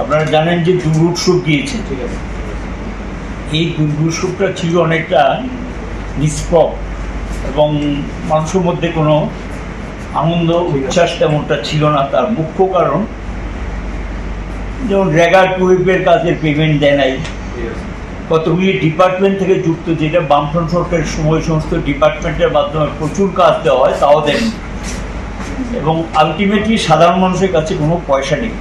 আপনারা জানেন যে দুর্গোৎসব গিয়েছে, ঠিক আছে? এই দুর্গোৎসবটা ছিল অনেকটা নিষ্পক এবং মানুষের মধ্যে কোনো আনন্দ, উচ্ছ্বাস তেমনটা ছিল না। তার মুখ্য কারণ, যেমন রেগার টুইপের কাজের পেমেন্ট দেয় নাই, কতগুলি ডিপার্টমেন্ট থেকে যুক্ত, যেটা বামফ্রন্ট সরকারের সময় সমস্ত ডিপার্টমেন্টের মাধ্যমে প্রচুর কাজ দেওয়া হয়, তাও দেন এবং আলটিমেটলি সাধারণ মানুষের কাছে কোনো পয়সা নেই।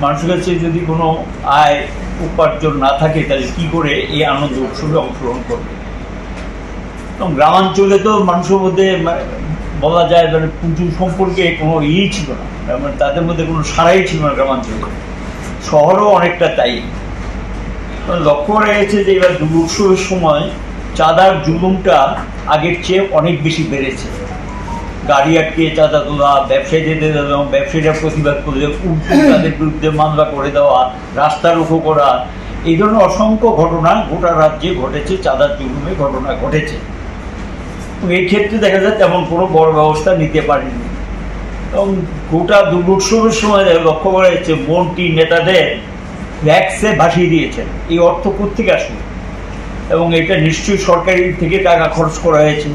মানুষের কাছে যদি কোনো আয় উপার্জন না থাকে, তাহলে কি করে এই আনন্দ উৎসবে অংশগ্রহণ করবে? এবং গ্রামাঞ্চলে তো মানুষের মধ্যে বলা যায় মানে পুজো সম্পর্কে কোনো ইয়েই ছিল না। মানে তাদের মধ্যে কোনো সারাই ছিল না গ্রামাঞ্চলে। শহরও অনেকটা তাই। লক্ষ্য করা গেছে যে এবার দুর্গোৎসবের সময় চাঁদার জুলুমটা আগের চেয়ে অনেক বেশি বেড়েছে। গাড়ি আটকে চাঁদা তোলা ব্যবসায়ীদের এবং ব্যবসায়ীরা প্রতিবাদ করলে উল্টো তাদের বিরুদ্ধে মামলা করে দেওয়া, রাস্তা রুখো করা। এই ধরনের অসংখ্য ঘটনা গোটা রাজ্যে ঘটেছে, চাঁদার জুলুমে ঘটনা ঘটেছে। এই ক্ষেত্রে দেখা যায় তেমন কোনো বড় ব্যবস্থা নিতে পারেনি। এবং গোটা দুর্গোৎসবের সময় লক্ষ্য করা যাচ্ছে, মন্ত্রী, নেতাদের ভ্যাক্সে ভাসিয়ে দিয়েছেন। এই অর্থ কোথেকে আসবে এবং এটা নিশ্চয়ই সরকারি থেকে টাকা খরচ করা হয়েছে।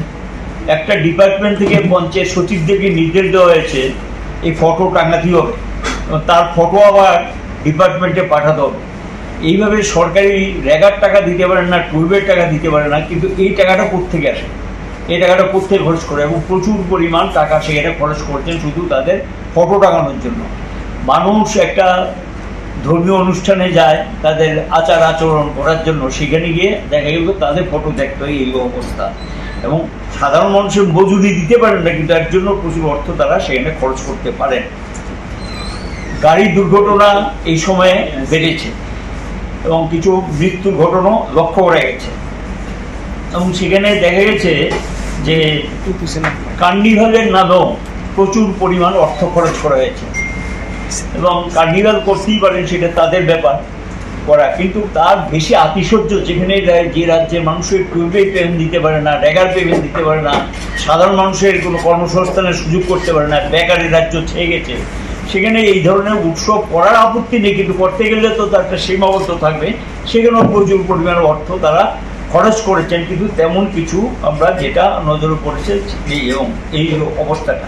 একটা ডিপার্টমেন্ট থেকে পঞ্চায়েত সচিবদেরকে নির্দেশ দেওয়া হয়েছে, এই ফটো টাঙাতেই হবে। তার ফটো আবার ডিপার্টমেন্টে পাঠাতে হবে। এইভাবে সরকারি রেগার টাকা দিতে পারে না টুলবের টাকা দিতে পারে না, কিন্তু এই টাকাটা কোথেকে আসে? এই টাকাটা কোথেকে খরচ করে? এবং প্রচুর পরিমাণ টাকা সেখানে খরচ করছেন শুধু তাদের ফটো টাঙানোর জন্য। মানুষ একটা ধর্মীয় অনুষ্ঠানে যায়, তাদের আচার আচরণ করার জন্য, সেখানে গিয়ে দেখা গেল তাদের ফটো দেখতে হয়, এই অবস্থা। এবং সাধারণ মানুষের মজুরি দিতে পারেন না, কিন্তু এর জন্য প্রচুর অর্থ তারা সেখানে খরচ করতে পারেন। গাড়ি দুর্ঘটনা এই সময়ে বেড়েছে এবং কিছু মৃত্যুর ঘটনা লক্ষ্য করা গেছে। এবং সেখানে দেখা গেছে যে কার্নিভালের নামেও প্রচুর পরিমাণ অর্থ খরচ করা হয়েছে। এবং কার্নিভাল করতেই পারেন, সেটা তাদের ব্যাপার। করা। কিন্তু তার বেশি আতিশয্য যেখানে যে রাজ্যের মানুষের টুইবে পেমেন্ট দিতে পারে না ড্যাগার পেমেন্ট দিতে পারে না, সাধারণ মানুষের কোনো কর্মসংস্থানের সুযোগ করতে পারে না বেকারের রাজ্য ছেয়ে গেছে। সেখানে এই ধরনের উৎসব করার আপত্তি নেই, কিন্তু করতে গেলে তো তার একটা সীমাবদ্ধ থাকবে। সেখানেও প্রচুর পরিমাণ অর্থ তারা খরচ করেছেন, কিন্তু তেমন কিছু আমরা যেটা নজরে পড়েছে এই অবস্থাটা।